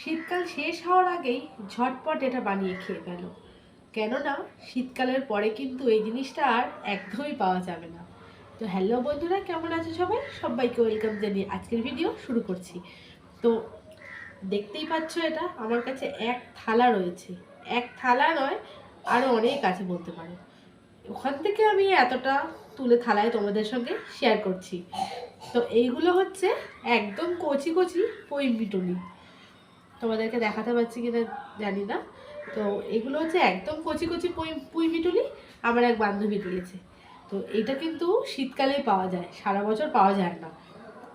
শীতকাল শেষ হওয়ার আগেই ঝটপট এটা বানিয়ে খেয়ে ফেলো। কেননা, শীতকালের পরে কিন্তু এই জিনিসটা আর একদমই পাওয়া যাবে না। তো হ্যালো বন্ধুরা, কেমন আছো সবাই? সবাইকে ওয়েলকাম জানিয়ে আজকের ভিডিও শুরু করছি। তো দেখতেই পাচ্ছ এটা, আমার কাছে এক থালা রয়েছে। এক থালা নয় আরও অনেক আছে বলতে পারো। ওখান থেকে আমি এতটা তুলে থালায় তোমাদের সঙ্গে শেয়ার করছি। তো এইগুলো হচ্ছে একদম কচি কচি পই মিটুলি তোমাদেরকে দেখাতে পারছি কিনা জানি না। তো এগুলো হচ্ছে একদম কচি কচি পুঁই পুঁই মিটুলি আমার এক বান্ধবী দিয়েছে। তো এটা কিন্তু শীতকালে পাওয়া যায়, সারা বছর পাওয়া যায় না।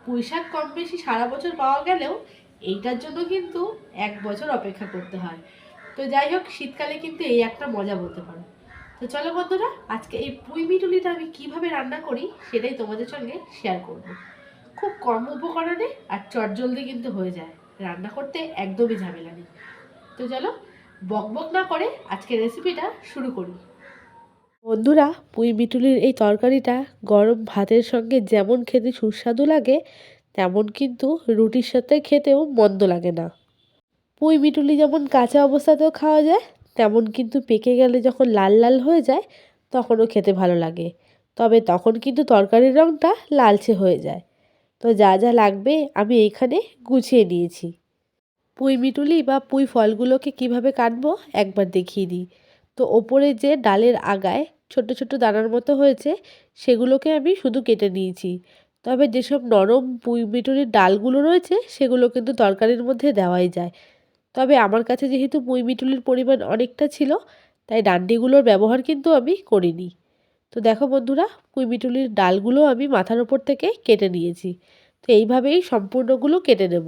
পুঁই শাক কম বেশি সারা বছর পাওয়া গেলেও এইটার জন্য কিন্তু এক বছর অপেক্ষা করতে হয়। তো যাই হোক, শীতকালে কিন্তু এই একটা মজা বলতে পারো। তো চলো বন্ধুরা, আজকে এই পুঁই মিটুলিটা আমি কীভাবে রান্না করি সেটাই তোমাদের সঙ্গে শেয়ার করব। খুব কম উপকরণে আর চটজলদি কিন্তু হয়ে যায়। রান্না করতে একদমই ঝামেলা নেই। তো চলো বকবক না করে আজকের রেসিপিটা শুরু করি। বন্ধুরা, পুঁই মিটুলির এই তরকারিটা গরম ভাতের সঙ্গে যেমন খেতে সুস্বাদু লাগে, তেমন কিন্তু রুটির সাথে খেতেও মন্দ লাগে না। পুঁই মিটুলি যেমন কাঁচা অবস্থাতেও খাওয়া যায়, তেমন কিন্তু পেকে গেলে যখন লাল লাল হয়ে যায়, তখনও খেতে ভালো লাগে। তবে তখন কিন্তু তরকারির রঙটা লালচে হয়ে যায়। তো যা যা লাগবে আমি এইখানে গুছিয়ে নিয়েছি। পুঁই মিটুলি বা পুঁই ফলগুলোকে কীভাবে কাটবো একবার দেখিয়ে দিই। তো ওপরে যে ডালের আগায় ছোট ছোট দানার মতো হয়েছে সেগুলোকে আমি শুধু কেটে নিয়েছি। তবে যেসব নরম পুঁই মিটুলির ডালগুলো রয়েছে সেগুলো কিন্তু তরকারির মধ্যে দেওয়াই যায়। তবে আমার কাছে যেহেতু পুঁই মিটুলির পরিমাণ অনেকটা ছিল, তাই ডান্ডিগুলোর ব্যবহার কিন্তু আমি করিনি। তো দেখো বন্ধুরা পুঁই মিটুলির ডালগুলো আমি মাথার ওপর থেকে কেটে নিয়েছি। তো এইভাবেই সম্পূর্ণগুলো কেটে নেব।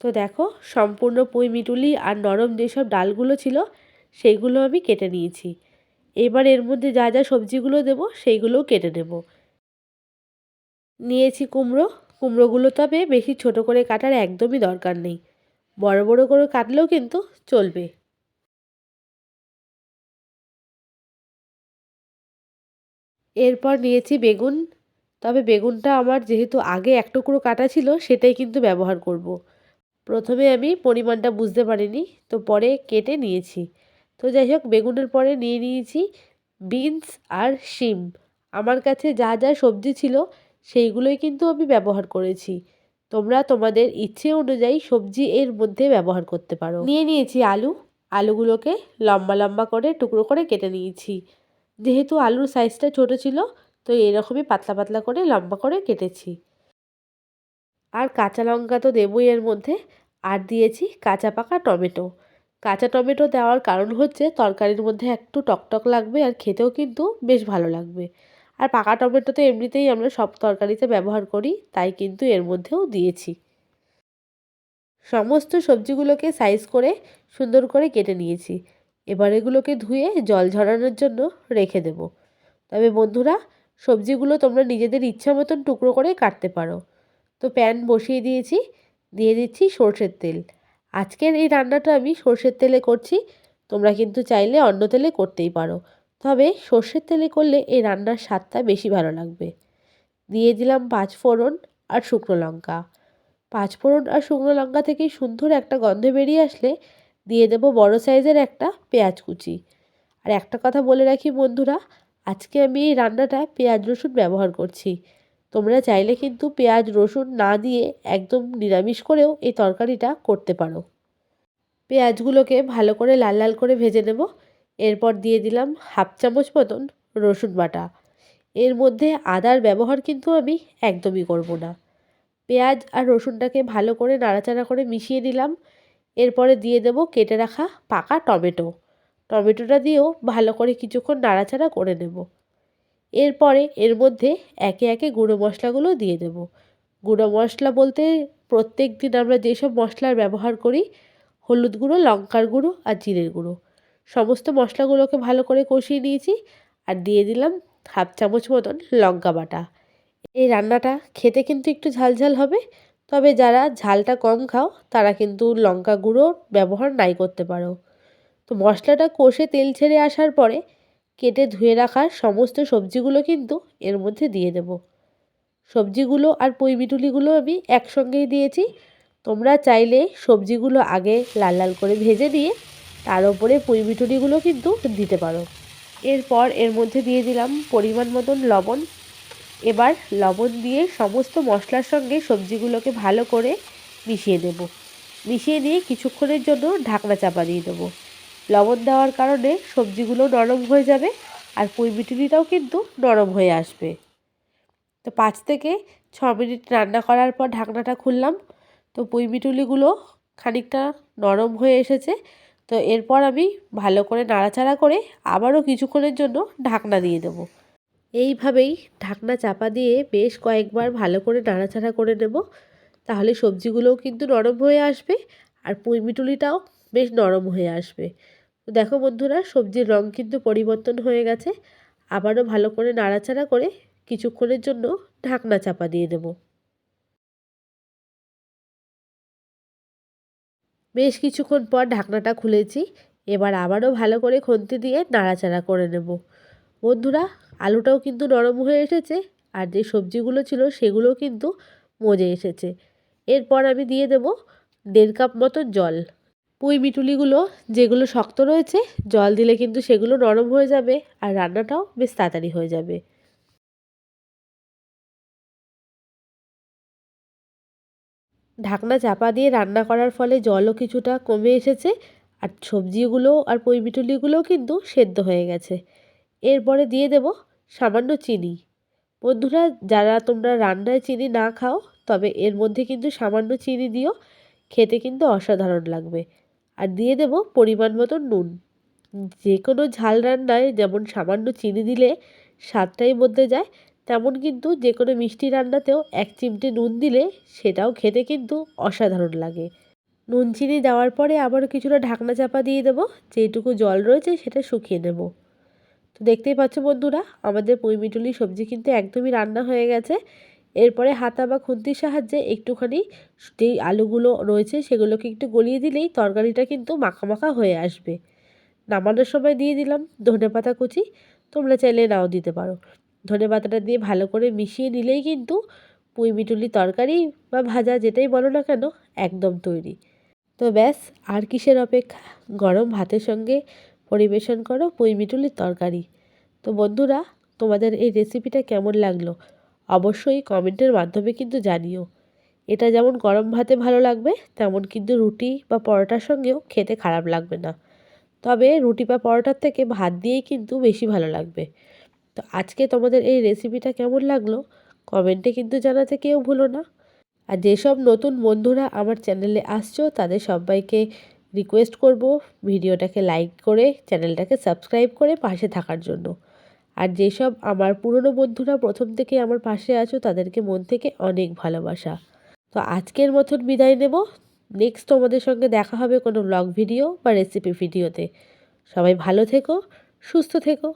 তো দেখো, সম্পূর্ণ পুঁই মিটুলি আর নরম যেসব ডালগুলো ছিল, সেইগুলো আমি কেটে নিয়েছি। এবার এর মধ্যে যা যা সবজিগুলো দেবো সেইগুলোও কেটে নেব। নিয়েছি কুমড়ো। কুমড়োগুলো তবে বেশি ছোট করে কাটার একদমই দরকার নেই। বড় বড় করে কাটলেও কিন্তু চলবে। এরপর নিয়েছি বেগুন। তবে বেগুনটা আমার যেহেতু আগে এক টুকরো কাটা ছিল, সেটাই কিন্তু ব্যবহার করব। প্রথমে আমি পরিমাণটা বুঝতে পারিনি, তো পরে কেটে নিয়েছি। তো যাই হোক, বেগুনের পরে নিয়ে নিয়েছি বিনস আর শিম। আমার কাছে যা যা সবজি ছিল, সেইগুলোই কিন্তু আমি ব্যবহার করেছি। তোমরা তোমাদের ইচ্ছে অনুযায়ী সবজি এর মধ্যে ব্যবহার করতে পারো। নিয়ে নিয়েছি আলু। আলুগুলোকে লম্বা লম্বা করে, টুকরো করে কেটে নিয়েছি। যেহেতু আলুর সাইজটা ছোট ছিল, তো এরকমই পাতলা পাতলা করে লম্বা করে কেটেছি। আর কাঁচা লঙ্কা তো দেবই এর মধ্যে। আর দিয়েছি কাঁচা পাকা টমেটো। কাঁচা টমেটো দেওয়ার কারণ হচ্ছে তরকারির মধ্যে একটু টকটক লাগবে আর খেতেও কিন্তু বেশ ভালো লাগবে। আর পাকা টমেটো তো এমনিতেই আমরা সব তরকারিতে ব্যবহার করি, তাই কিন্তু এর মধ্যেও দিয়েছি। সমস্ত সবজিগুলোকে সাইজ করে সুন্দর করে কেটে নিয়েছি। এবার এগুলোকে ধুয়ে জল ঝরানোর জন্য রেখে দেব। তবে বন্ধুরা, সবজিগুলো তোমরা নিজেদের ইচ্ছা মতন টুকরো করে কাটতে পারো। তো প্যান বসিয়ে দিয়েছি, দিয়ে দিচ্ছি সর্ষের তেল। আজকের এই রান্নাটা আমি সর্ষের তেলে করছি, তোমরা কিন্তু চাইলে অন্য তেলে করতেই পারো। তবে সর্ষের তেলে করলে এই রান্নার স্বাদটা বেশি ভালো লাগবে। দিয়ে দিলাম পাঁচ ফোড়ন আর শুকনো লঙ্কা। পাঁচ ফোড়ন আর শুকনো লঙ্কা থেকে সুন্দর একটা গন্ধ বেরিয়ে আসলে দিয়ে দেবো বড় সাইজের একটা পেঁয়াজ কুচি। আর একটা কথা বলে রাখি বন্ধুরা, আজকে আমি এই রান্নাটা পেঁয়াজ রসুন ব্যবহার করছি। তোমরা চাইলে কিন্তু পেঁয়াজ রসুন না দিয়ে একদম নিরামিষ করেও এই তরকারিটা করতে পারো। পেঁয়াজগুলোকে ভালো করে লাল লাল করে ভেজে নেব। এরপর দিয়ে দিলাম হাফ চামচ মতন রসুন বাটা। এর মধ্যে আদার ব্যবহার কিন্তু আমি একদমই করব না। পেঁয়াজ আর রসুনটাকে ভালো করে নাড়াচাড়া করে মিশিয়ে দিলাম এরপরে দিয়ে দেব কেটে রাখা পাকা টমেটো। টমেটোটা দিয়েও ভালো করে কিছুক্ষণ নাড়াচাড়া করে নেব। এরপরে এর মধ্যে একে একে গুঁড়ো মশলাগুলো দিয়ে দেব। গুঁড়ো মশলা বলতে প্রত্যেক দিন আমরা যেসব মশলার ব্যবহার করি, হলুদ গুঁড়ো, লঙ্কার গুঁড়ো আর জিরের গুঁড়ো। সমস্ত মশলাগুলোকে ভালো করে কষিয়ে নিয়েছি আর দিয়ে দিলাম হাফ চামচ মতন লঙ্কা বাটা। এই রান্নাটা খেতে কিন্তু একটু ঝালঝাল হবে তবে যারা ঝালটা কম খাও, তারা কিন্তু লঙ্কা গুঁড়ো ব্যবহার নাই করতে পারো। তো মশলাটা কষে তেল ছেড়ে আসার পরে কেটে ধুয়ে রাখা সমস্ত সবজিগুলো কিন্তু এর মধ্যে দিয়ে দেব। সবজিগুলো আর পইমিটুলিগুলো আমি একসঙ্গেই দিয়েছি। তোমরা চাইলে সবজিগুলো আগে লাল লাল করে ভেজে দিয়ে তার উপরে পুঁই মিঠুরিগুলো কিন্তু দিতে পারো। এরপর এর মধ্যে দিয়ে দিলাম পরিমাণ মতন লবণ। এবার লবণ দিয়ে সমস্ত মশলার সঙ্গে সবজিগুলোকে ভালো করে মিশিয়ে দেব মিশিয়ে নিয়ে কিছুক্ষণের জন্য ঢাকনা চাপা দিয়ে দেবো। লবণ দেওয়ার কারণে সবজিগুলো নরম হয়ে যাবে আর পুঁই মিটুলিটাও কিন্তু নরম হয়ে আসবে। তো পাঁচ থেকে ছ মিনিট রান্না করার পর ঢাকনাটা খুললাম। তো পুঁই মিটুলিগুলো খানিকটা নরম হয়ে এসেছে। তো এরপর আমি ভালো করে নাড়াচাড়া করে আবারও কিছুক্ষণের জন্য ঢাকনা দিয়ে দেবো। এইভাবেই ঢাকনা চাপা দিয়ে বেশ কয়েকবার ভালো করে নাড়াচাড়া করে নেব। তাহলে সবজিগুলোও কিন্তু নরম হয়ে আসবে আর পুঁই মিটুলিটাও বেশ নরম হয়ে আসবে। দেখো বন্ধুরা, সবজির রং কিন্তু পরিবর্তন হয়ে গেছে। আবারও ভালো করে নাড়াচাড়া করে কিছুক্ষণের জন্য ঢাকনা চাপা দিয়ে দেব। বেশ কিছুক্ষণ পর ঢাকনাটা খুলেছি। এবার আবারও ভালো করে খুন্তি দিয়ে নাড়াচাড়া করে নেব। বন্ধুরা আলুটাও কিন্তু নরম হয়ে এসেছে আর যে সবজিগুলো ছিল সেগুলোও কিন্তু মজে এসেছে। এরপর আমি দিয়ে দেব দেড় কাপ মতো জল। পুঁই মিটুলিগুলো যেগুলো শক্ত রয়েছে, জল দিলে কিন্তু সেগুলো নরম হয়ে যাবে আর রান্নাটাও বেশ তাড়াতাড়ি হয়ে যাবে। ঢাকনা চাপা দিয়ে রান্না করার ফলে জলও কিছুটা কমে এসেছে আর সবজিগুলো আর পুঁই মিটুলিগুলোও কিন্তু সেদ্ধ হয়ে গেছে। এরপরে দিয়ে দেব সামান্য চিনি। বন্ধুরা, যারা তোমরা রান্নায় চিনি না খাও, তবে এর মধ্যে কিন্তু সামান্য চিনি দিও, খেতে কিন্তু অসাধারণ লাগবে। আর দিয়ে দেব পরিমাণ মতো নুন। যে কোনো ঝাল রান্নায় যেমন সামান্য চিনি দিলে স্বাদটাই বদলে যায়, তেমন কিন্তু যে কোনো মিষ্টি রান্নাতেও এক চিমটে নুন দিলে সেটাও খেতে কিন্তু অসাধারণ লাগে। নুন, চিনি দেওয়ার পরে আবারও কিছুটা ঢাকনা চাপা দিয়ে দেবো, যেটুকু জল রয়েছে সেটা শুকিয়ে নেব। তো দেখতেই পাচ্ছ বন্ধুরা, আমাদের পুঁইমিটুলি সবজি কিন্তু একদমই রান্না হয়ে গেছে। এরপরে হাতা বা খুন্তির সাহায্যে একটুখানি যেই আলুগুলো রয়েছে সেগুলোকে একটু গলিয়ে দিলেই তরকারিটা কিন্তু মাখা মাখা হয়ে আসবে। নামানোর সময় দিয়ে দিলাম ধনে পাতা কুচি, তোমরা চাইলে নাও দিতে পারো। ধনে পাতাটা দিয়ে ভালো করে মিশিয়ে নিলেই কিন্তু পুঁই মিটুলি তরকারি বা ভাজা যেটাই বলো না কেন, একদম তৈরি। তো ব্যাস, আর কিসের অপেক্ষা? গরম ভাতের সঙ্গে পরিবেশন করো পুঁই মিটুলির তরকারি। তো বন্ধুরা, তোমাদের এই রেসিপিটা কেমন লাগল? অবশ্যই কমেন্টের মাধ্যমে কিন্তু জানিও। এটা যেমন গরম ভাতে ভালো লাগবে, তেমন কিন্তু রুটি বা পরোটার সঙ্গেও খেতে খারাপ লাগবে না। তবে রুটি বা পরোটার থেকে ভাত দিয়েই কিন্তু বেশি ভালো লাগবে। তো আজকে তোমাদের এই রেসিপিটা কেমন লাগল? কমেন্টে কিন্তু জানাতে কেউ ভুলো না। আর যেসব নতুন বন্ধুরা আমার চ্যানেলে আসছো, তাদের সবাইকে রিকোয়েস্ট করব ভিডিওটাকে লাইক করে চ্যানেলটাকে সাবস্ক্রাইব করে পাশে থাকার জন্য। আর যেসব আমার পুরনো বন্ধুরা প্রথম থেকে আমার পাশে আছো, তাদেরকে মন থেকে অনেক ভালোবাসা। তো আজকের মতন বিদায় নেব। নেক্সট তোমাদের সঙ্গে দেখা হবে কোনো ব্লগ ভিডিও বা রেসিপি ভিডিওতে সবাই ভালো থেকো, সুস্থ থেকো।